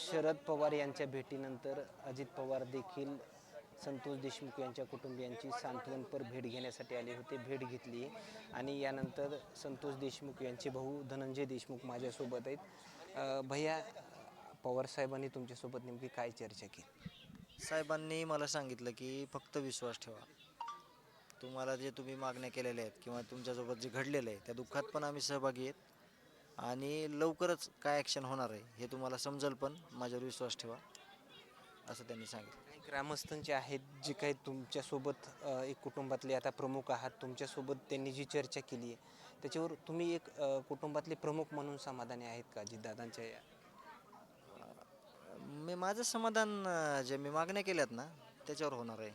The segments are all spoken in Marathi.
शरद पवार यांच्या भेटीनंतर अजित पवार देखील संतोष देशमुख यांच्या कुटुंबियांची सांत्वनपर भेट घेण्यासाठी आले होते भेट घेतली. आणि यानंतर संतोष देशमुख यांचे भाऊ धनंजय देशमुख माझ्यासोबत आहेत. भैया पवार साहेबांनी तुमच्यासोबत नेमकी काय चर्चा केली? साहेबांनी मला सांगितलं की फक्त विश्वास ठेवा. तुम्हाला जे तुम्ही मागण्या केलेल्या आहेत किंवा तुमच्यासोबत जे घडलेलं आहे त्या दुःखात पण आम्ही सहभागी आहेत. आणि लवकरच काय ॲक्शन होणार आहे हे तुम्हाला समजेल पण माझ्यावर विश्वास ठेवा. असं त्यांनी सांगितलं. काही ग्रामस्थांचे आहेत जे काही तुमच्यासोबत अ, एक कुटुंबातले आता प्रमुख आहात तुमच्यासोबत त्यांनी जी चर्चा केली आहे त्याच्यावर तुम्ही एक अ, कुटुंबातले प्रमुख म्हणून समाधानी आहेत का अजितदादांच्या या? मी माझं समाधान अं, जे मी मागण्या केल्यात ना त्याच्यावर होणार आहे.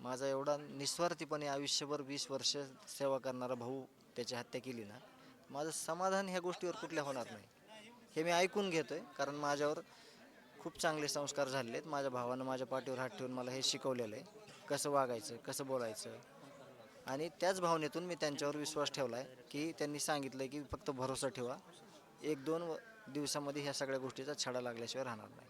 माझा एवढा निस्वार्थीपणे आयुष्यभर वीस वर्ष सेवा करणारा भाऊ त्याची हत्या केली ना माझं समाधान ह्या गोष्टीवर कुठल्या होणार नाही. हे मी ऐकून घेतो आहे कारण माझ्यावर खूप चांगले संस्कार झालेले आहेत माझ्या भावानं माझ्या पाठीवर हात ठेवून मला हे शिकवलेलं आहे. कसं वागायचं कसं बोलायचं? आणि त्याच भावनेतून मी त्यांच्यावर विश्वास ठेवला आहे की त्यांनी सांगितलं की फक्त भरोसा ठेवा. एक दोन व- दिवसामध्ये ह्या सगळ्या गोष्टीचा छडा लागल्याशिवाय राहणार नाही.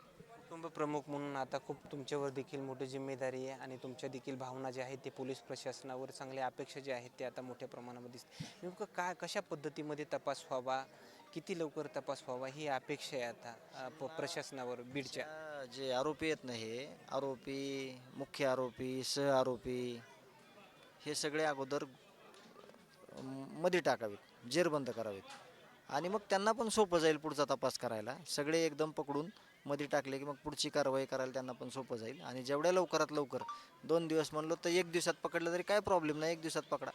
कुटुंब प्रमुख म्हणून आता खूप तुमच्यावर देखील मोठी जिम्मेदारी आहे आणि तुमच्या देखील भावना ज्या आहेत ते पोलीस प्रशासनावर चांगल्या अपेक्षा ज्या आहेत ते आता मोठ्या प्रमाणामध्ये दिसते नेमकं काय कशा पद्धतीमध्ये तपास व्हावा किती लवकर तपास व्हावा ही अपेक्षा आहे आता प- प्रशासनावर बीडच्या? जे आरोपी आहेत ना हे आरोपी मुख्य आरोपी सह आरोपी हे सगळे अगोदरमध्ये टाकावेत जेरबंद करावेत. आणि मग त्यांना पण सोपं जाईल पुढचा तपास करायला. सगळे एकदम पकडून मध्ये टाकले की मग पुढची कारवाई करायला त्यांना पण सोपं जाईल. आणि जेवढ्या लवकरात लवकर दोन दिवस म्हणलो तर एक दिवसात पकडलं तरी काय प्रॉब्लेम नाही एक दिवसात पकडा.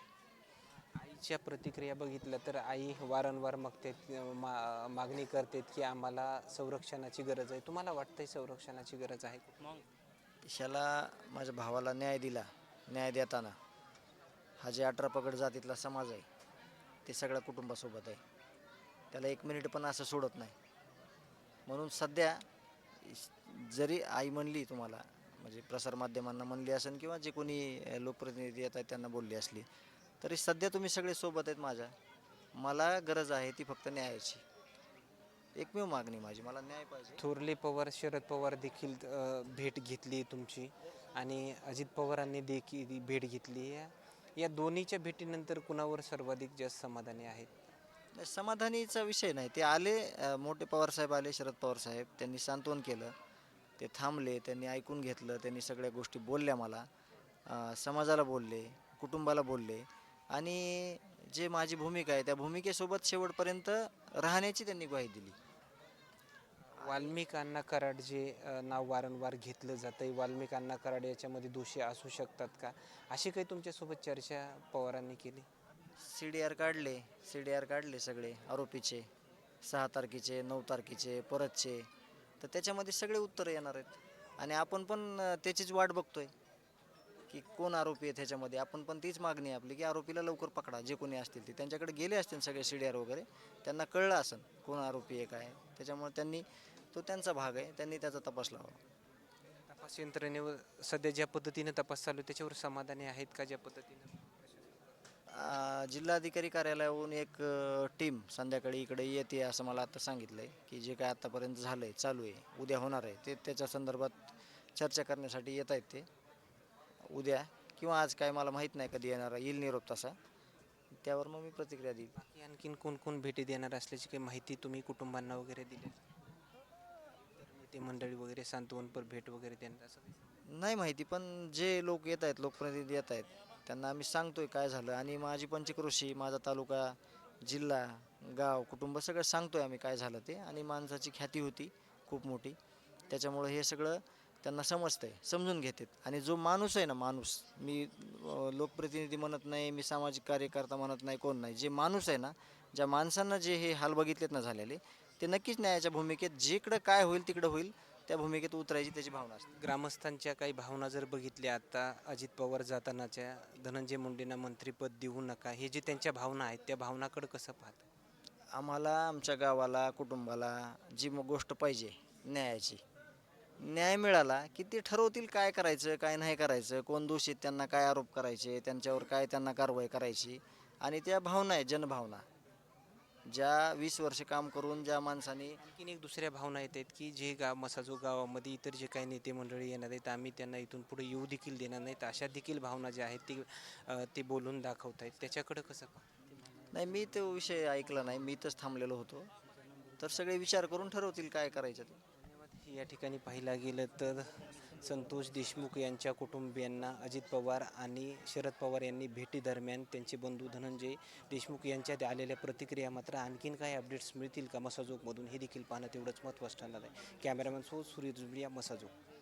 आईच्या प्रतिक्रिया बघितल्या तर आई वारंवार मागते मा मागणी करते की आम्हाला संरक्षणाची गरज आहे. तुम्हाला वाटतंय संरक्षणाची गरज आहे? मग? ह्याला माझ्या भावाला न्याय दिला न्याय देताना हा जे अठरा पगड जातीतला समाज आहे ते सगळ्या कुटुंबासोबत आहे. त्याला एक मिनिट पण असं सोडत नाही. म्हणून सध्या जरी आई म्हणली तुम्हाला म्हणजे प्रसारमाध्यमांना म्हणली असेल किंवा जे कोणी लोकप्रतिनिधी येत आहेत त्यांना बोलली असली तरी सध्या तुम्ही सगळे सोबत आहेत माझ्या. मला गरज आहे ती फक्त न्यायाची. एकमेव मागणी माझी मला न्याय पाहिजे. थोरले पवार शरद पवार देखील भेट घेतली तुमची आणि अजित पवारांनी देखील भेट घेतली. या या दोन्हीच्या भेटीनंतर कुणावर सर्वाधिक जास्त समाधानी आहेत? नाही, समाधानीचा विषय नाही. ते आले अ, मोठे पवारसाहेब आले शरद पवारसाहेब त्यांनी सांत्वन केलं. ते थांबले त्यांनी ऐकून घेतलं त्यांनी सगळ्या गोष्टी बोलल्या मला. अ, समाजाला बोलले कुटुंबाला बोलले. आणि जे माझी भूमिका आहे त्या भूमिकेसोबत शेवटपर्यंत राहण्याची त्यांनी ग्वाही दिली. वाल्मिकांना कराड जे अ, नाव वारंवार घेतलं जातं वाल्मिकांना कराड याच्यामध्ये दोषी असू शकतात का? अशी काही तुमच्यासोबत चर्चा पवारांनी केली? सी डी आर काढले सी डी आर काढले सगळे आरोपीचे सहा तारखेचे नऊ तारखेचे परतचे. तर त्याच्यामध्ये सगळे उत्तरं येणार आहेत. आणि आपण पण त्याचीच वाट बघतोय की कोण आरोपी आहेत ह्याच्यामध्ये. आपण पण तीच मागणी आहे आपली की आरोपीला लवकर पकडा. जे कोणी असतील ते. त्यांच्याकडे गेले असतील सगळे सी डी आर वगैरे. त्यांना कळलं असेल कोण आरोपी आहे काय. आहे. त्याच्यामुळे त्यांनी तो त्यांचा भाग आहे. त्यांनी त्याचा तपास लावा. तपास यंत्रणेवर सध्या ज्या पद्धतीने तपास चालू आहे त्याच्यावर समाधानी आहेत का ज्या पद्धतीने? जिल्हाधिकारी कार्यालयाहून एक टीम संध्याकाळी इकडे येते असं मला आता सांगितलं आहे की जे काय आत्तापर्यंत झालं आहे चालू आहे उद्या होणार आहे ते त्याच्या संदर्भात चर्चा करण्यासाठी येत आहेत ते उद्या किंवा आज काय मला माहीत नाही कधी येणार आहे. येईल निरोप तसा त्यावर मग मी प्रतिक्रिया देईल बाकी आणखीन कोण कोण भेटी देणार असल्याची काही माहिती तुम्ही कुटुंबांना वगैरे दिली नेते मंडळी वगैरे सांत्वनपर भेट वगैरे देणार असं काही? नाही माहिती पण जे लोक येत आहेत लोकप्रतिनिधी येत आहेत त्यांना आम्ही सांगतोय काय झालं. आणि माझी पंचक्रोशी माझा तालुका जिल्हा गाव कुटुंब सगळं सांगतोय आम्ही काय झालं ते. आणि माणसाची ख्याती होती खूप मोठी. त्याच्यामुळं हे सगळं त्यांना समजतंय समजून घेतात. आणि जो माणूस आहे ना माणूस मी लोकप्रतिनिधी म्हणत नाही मी सामाजिक कार्यकर्ता म्हणत नाही कोण नाही. जे माणूस आहे ना ज्या माणसांना जे हे हाल बघितलेत ना झालेले ते नक्कीच न्यायाच्या भूमिकेत जिकडं काय होईल तिकडं होईल त्या भूमिकेत उतरायची त्याची भावना असते. ग्रामस्थांच्या काही भावना जर बघितल्या आता अजित पवार जातानाच्या धनंजय मुंडेंना मंत्रीपद देऊ नका हे जे त्यांच्या भावना आहेत त्या भावनाकडे कसं पाहत? आम्हाला आमच्या गावाला कुटुंबाला जी मग गोष्ट पाहिजे न्यायाची. न्याय मिळाला की ते ठरवतील काय करायचं काय नाही करायचं कोण दोषीत त्यांना काय आरोप करायचे त्यांच्यावर काय त्यांना कारवाई करायची आणि त्या भावना आहेत जनभावना. ज्या वीस वर्ष काम करून ज्या माणसाने आणखीन एक दुसऱ्या भावना येत आहेत की जे गाव मसाजो गावामध्ये इतर जे काही नेते मंडळी येणार आहेत आम्ही त्यांना इथून पुढे येऊ देखील देणार नाहीत अशा देखील भावना ज्या आहेत ती ते बोलून दाखवत आहेत त्याच्याकडे कसं? नाही मी तो विषय ऐकला नाही मी इथंच थांबलेलो होतो तर सगळे विचार करून ठरवतील काय करायचं ते धन्यवाद. या ठिकाणी पाहिला गेलं तर संतोष देशमुख यांच्या कुटुंबियांना अजित पवार आणि शरद पवार यांनी भेटीदरम्यान त्यांचे बंधू धनंजय देशमुख यांच्यात आलेल्या प्रतिक्रिया मात्र आणखीन काही अपडेट्स मिळतील का? मसाजोगमधून हे देखील पाहणं तेवढंच महत्त्वाचं ठरणार आहे. कॅमेरामॅन सो सूर्य जुबडिया मसाजोग.